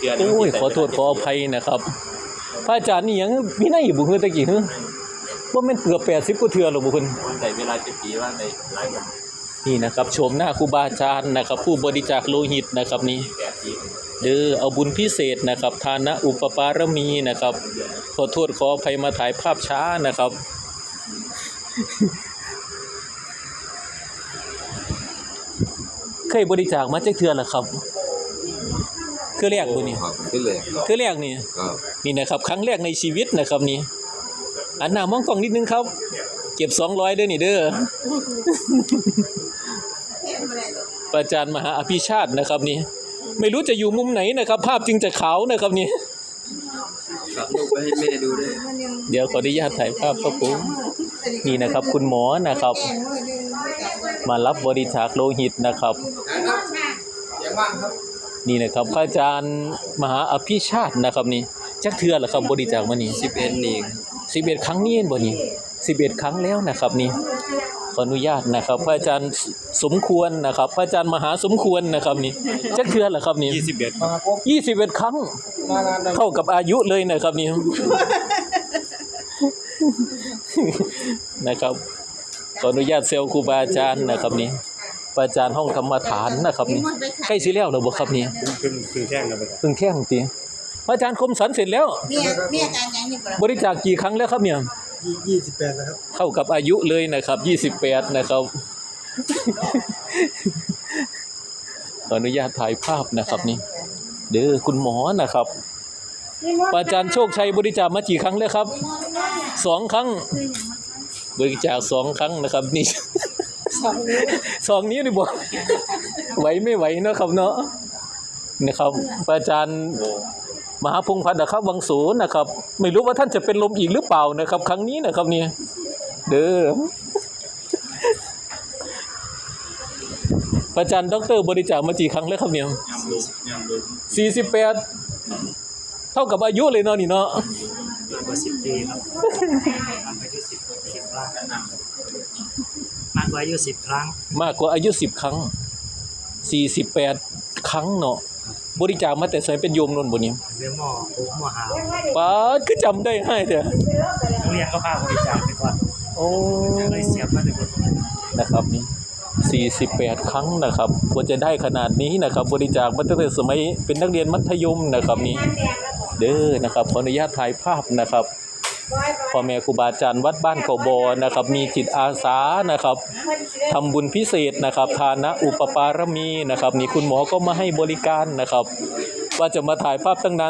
เดือนโอ้ยขอโทษขออภัยนะครับพระอาจารย์นี่ยังมีในอยู่บุคือตะกี้ฮึว่ามันเกือบ80กว่าเทื่อหรอบุคุณใส่เวลาจะปีว่าในหลายวันนี่นะครับชมหน้าครูบาอาจารย์นะครับ ผู้บริจาคโลหิตนะครับนี่แปดปีเด้อเอาบุญพิเศษนะครับทานะอุปปารมีนะครับ ขอโทษขออภัยมาถ่ายภาพช้านะครับเคยบริจาคมาจักเทื่อแล้วครับ คือแรกบ่นี่ครับขึ้นเลยคือแรกนี่ครับนี่นะครับครั้งแรกในชีวิตนะครับนี่อันหน้ามองกล้องนิดนึงครับ เก็บ200เด้อนี่เด้อประจารย์มหาอภิชาตินะครับนี่ไม่รู้จะอยู่มุมไหนนะครับ ภาพจึงจะขาวนะครับนี่ครับลูกไปให้แม่ดูด้วยเดี๋ยวขออนุญาตถ่ายภาพครับผมนี่นะครับ คุณหมอนะครับ มารับบริจาคโลหิตนะครับ นี่นะครับพระอาจารย์มหาอภิชาตินะครับนี่จักเทือเหรอครับบริจาคมานี่สิบเอ็ดนี่สิบเอ็ดครั้งนี่เห็นบ่นี่สิบเอ็ดครั้งแล้วนะครับนี่ขออนุญาตนะครับ พระอาจารย์สมควรนะครับ พระอาจารย์มหาสมควรนะครับนี่จักเทือเหรอครับนี่ยี่สิบเอ็ดยี่สิบเอ็ดครั้งเท่ากับอายุเลยนะครับนี่นะครับขออนุญาตเซลครูบาอาจารย์นะครับนี่พระอาจารย์ห้องธรรมฐานนะครับนี่ใก ล้สิแล้วเหรอบ่ครับนี่เพิ่งเพิ่งแท่งกันไปเพิ่งแท่งตีพระอาจารย์คมสันเสร็จแล้ว เมียเมียการยังนี่บ่ล่ะบริจาคกี่ครั้งแล้วครับเนี่ยยี่สิบแปดนะครับเท่ากับอายุเลยนะครับยี่สิบแปดนะครับ ขออนุญาตถ่ายภาพนะครับนี่เด้อคุณหมอนะครับพระอาจารย์โชคชัยบริจาคมากี่ครั้งแล้วครับสองครั้ง บริจาคสองครั้งนะครับ นี่ สองนิ้วนี่บอก ไหวไม่ไหวเนาะครับเนาะนะครับพระอาจารย์มหาพงษ์พันธ์นะครับวังสูนนะครับ ไม่รู้ว่าท่านจะเป็นลมอีกหรือเปล่านะครับ ครั้งนี้นะครับเนี่ยเด้อพระอาจารย์ดอกเตอรบริจาคมากี่ครั้งแล้วครับเนี่ยยำดูยำดูสี่สิบแปดเท่ากับอายุเลยเนาะนี่เนาะกว่าสิบปีครับมากกว่าอายุสิบสิบครั้งมากกว่าอายุสิบครั้ง มากกว่าอายุสิบครั้ง สี่สิบแปดครั้งเนาะบริจาคมาแต่สมัยเป็นโยมนนท์บนนี้เรียนหมอโอ้หมอหาวป้าดคือจำได้ให้เถอะโรงเรียนก็พาบริจาคไปก่อนโอ้เลยเสียบมาในบทนะครับนี่ 48 ครั้งนะครับควรจะได้ขนาดนี้นะครับ บริจาคมาตั้งแต่สมัยเป็นนักเรียนมัธยมนะครับนี่เด้อนะครับขออนุญาตถ่ายภาพนะครับ พ่อแม่ครูบาอาจารย์วัดบ้านเขาบอนะครับ มีจิตอาสานะครับทำบุญพิเศษนะครับทานะอุปปารมีนะครับ นี่คุณหมอก็มาให้บริการนะครับ ว่าจะมาถ่ายภาพตั้งนาน